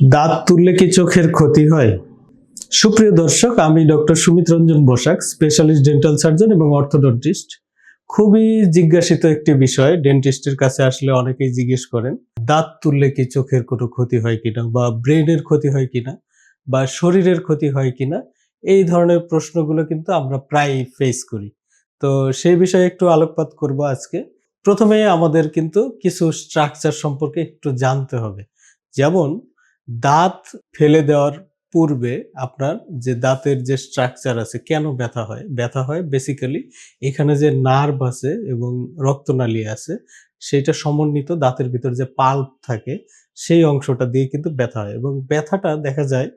দাঁত তুললে কি চোখের ক্ষতি হয়? সুপ্রিয় দর্শক, আমি doctor Sumit Ranjan Basak specialist dental surgeon এবং অর্থোডন্টিস্ট খুবই জিজ্ঞাসিত একটি বিষয় ডেন্টিস্টের কাছে আসলে অনেকেই জিজ্ঞেস করেন, দাঁত তুললে কি চোখের কোনো ক্ষতি হয় কিনা বা ব্রেনের ক্ষতি হয় কিনা বা শরীরের ক্ষতি হয় কিনা? এই ধরনের প্রশ্নগুলো কিন্তু আমরা প্রায় ফেস করি। তো সেই বিষয়ে একটু আলোকপাত করব আজকে। প্রথমে আমাদের কিন্তু কিছু স্ট্রাকচার সম্পর্কে একটু জানতে হবে। যেমন দাঁত ফেলে দেওয়ার পূর্বে আপনার যে দাঁতের যে স্ট্রাকচার আছে, কেন ব্যথা হয়? ব্যথা হয় বেসিক্যালি এখানে যে নার্ভ আছে এবং রক্তনালী আছে সেটা সমন্বিত দাঁতের ভিতর যে পাল্প থাকে, সেই অংশটা দিয়ে কিন্তু ব্যথা হয়। এবং ব্যথাটা দেখা যায়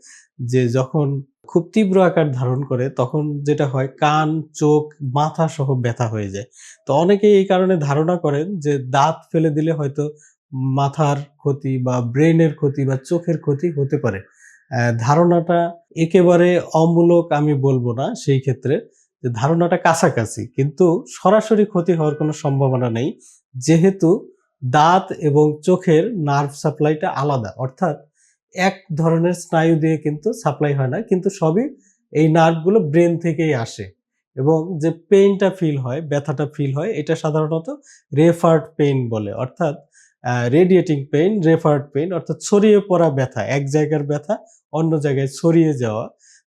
যে যখন খুব তীব্র আকার ধারণ করে, তখন যেটা হয়, কান, চোখ, মাথা সহ ব্যথা হয়ে যায়। তো অনেকেই এই কারণে ধারণা করেন যে দাঁত ফেলে দিলে হয়তো মাথার ক্ষতি বা ব্রেনের ক্ষতি বা চোখের ক্ষতি হতে পারে। ধারণাটা একেবারে অমূলক আমি বলব না সেই ক্ষেত্রে যে ধারণাটা কাছাকাছি, কিন্তু সরাসরি ক্ষতি হওয়ার কোনো সম্ভাবনা নেই। যেহেতু দাঁত এবং চোখের নার্ভ সাপ্লাইটা আলাদা, অর্থাৎ এক ধরনের স্নায়ু দিয়ে কিন্তু সাপ্লাই হয় না, কিন্তু সবই এই নার্ভগুলো ব্রেন থেকেই আসে এবং যে পেইনটা ফিল হয়, ব্যথাটা ফিল হয়, এটা সাধারণত রেফার্ড পেইন বলে। অর্থাৎ রেডিয়েটিং পেইন রেফার্ড পেইন অর্থাৎ ছড়িয়ে পড়া ব্যথা, এক জায়গার ব্যথা, অন্য জায়গায় ছড়িয়ে যাওয়া।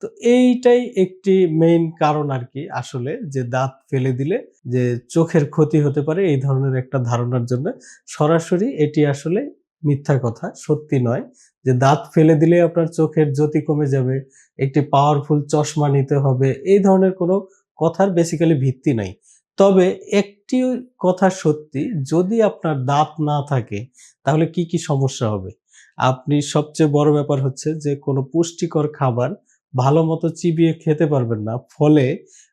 তো এইটাই একটি মেইন কারণ আর কি আসলে যে দাঁত ফেলে দিলে যে চোখের ক্ষতি হতে পারে, এই ধরনের একটা ধারণার জন্য। সরাসরি এটি আসলে মিথ্যা কথা, সত্যি নয় যে দাঁত ফেলে দিলে আপনার চোখের জ্যোতি কমে যাবে, একটি পাওয়ারফুল চশমা নিতে হবে, এই ধরনের কোনো কথার বেসিক্যালি ভিত্তি নাই। তবে একটি কথা সত্যি, যদি আপনার দাঁত না থাকে, তাহলে কি কি সমস্যা হবে? আপনি সবচেয়ে বড় ব্যাপার হচ্ছে যে, কোনো পুষ্টিকর খাবার ভালো মতো চিবিয়ে খেতে পারবেন না, ফলে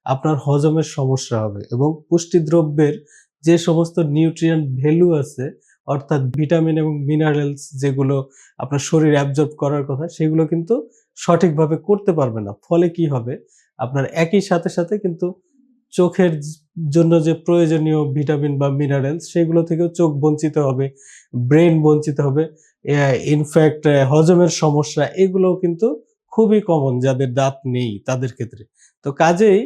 আপনার হজমের সমস্যা হবে এবং পুষ্টিদ্রব্যের যে সমস্ত নিউট্রিয়েন্ট ভ্যালু আছে, অর্থাৎ ভিটামিন এবং মিনারেলস যেগুলো আপনার শরীর অ্যাবজর্ব করার কথা, সেগুলো কিন্তু সঠিকভাবে করতে পারবে না। ফলে কি হবে? আপনার একই সাথে সাথে কিন্তু চোখের জন্য যে প্রয়োজনীয় ভিটামিন বা মিনারেলস সেগুলো থেকেও চোখ বঞ্চিত হবে ব্রেন বঞ্চিত হবে ইনফ্যাক্ট হজমের সমস্যা, এগুলোও কিন্তু খুবই কমন যাদের দাঁত নেই তাদের ক্ষেত্রে। তো কাজেই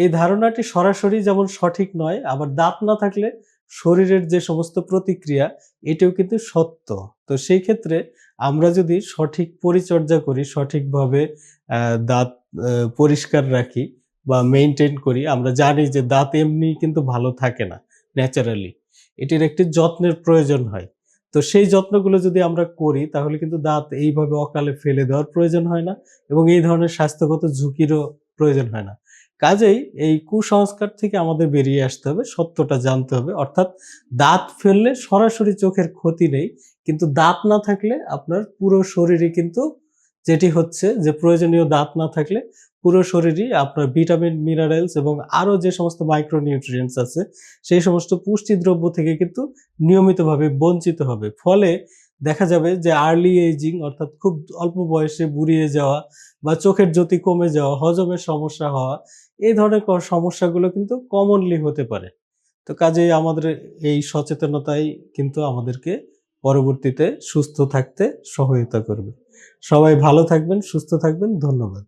এই ধারণাটি সরাসরি যেমন সঠিক নয়, আবার দাঁত না থাকলে শরীরের যে সমস্ত প্রতিক্রিয়া, এটাও কিন্তু সত্য। তো সেই ক্ষেত্রে আমরা যদি সঠিক পরিচর্যা করি, সঠিকভাবে দাঁত পরিষ্কার রাখি বা মেনটেন করি, আমরা জানি যে দাঁত এমনি কিন্তু ভালো থাকে না ন্যাচারালি এটির একটি যত্নের প্রয়োজন হয়। তো সেই যত্নগুলো যদি আমরা করি, তাহলে কিন্তু দাঁত এইভাবে অকালে ফেলে দেওয়ার প্রয়োজন হয় না এবং এই ধরনের স্বাস্থ্যগত ঝুঁকিরও প্রয়োজন হয় না। কাজেই এই কুসংস্কার থেকে আমাদের বেরিয়ে আসতে হবে, সত্যটা জানতে হবে। অর্থাৎ দাঁত ফেললে সরাসরি চোখের ক্ষতি নেই, কিন্তু দাঁত না থাকলে আপনার পুরো শরীরে কিন্তু যেটি হচ্ছে যে প্রয়োজনীয় দাঁত না থাকলে পুরো শরীরই আপনার ভিটামিন, মিনারেলস এবং আরও যে সমস্ত মাইক্রোনিউট্রিয়েন্টস আছে, সেই সমস্ত পুষ্টিদ্রব্য থেকে কিন্তু নিয়মিতভাবে বঞ্চিত হবে। ফলে দেখা যাবে যে আর্লি এজিং অর্থাৎ খুব অল্প বয়সে বুড়িয়ে যাওয়া বা চোখের জ্যোতি কমে যাওয়া হজমের সমস্যা হওয়া, এই ধরনের সমস্যাগুলো কিন্তু কমনলি হতে পারে। তো কাজেই আমাদের এই সচেতনতাই কিন্তু আমাদেরকে পরবর্তীতে সুস্থ থাকতে সহায়তা করবে। সবাই ভালো থাকবেন, সুস্থ থাকবেন, ধন্যবাদ।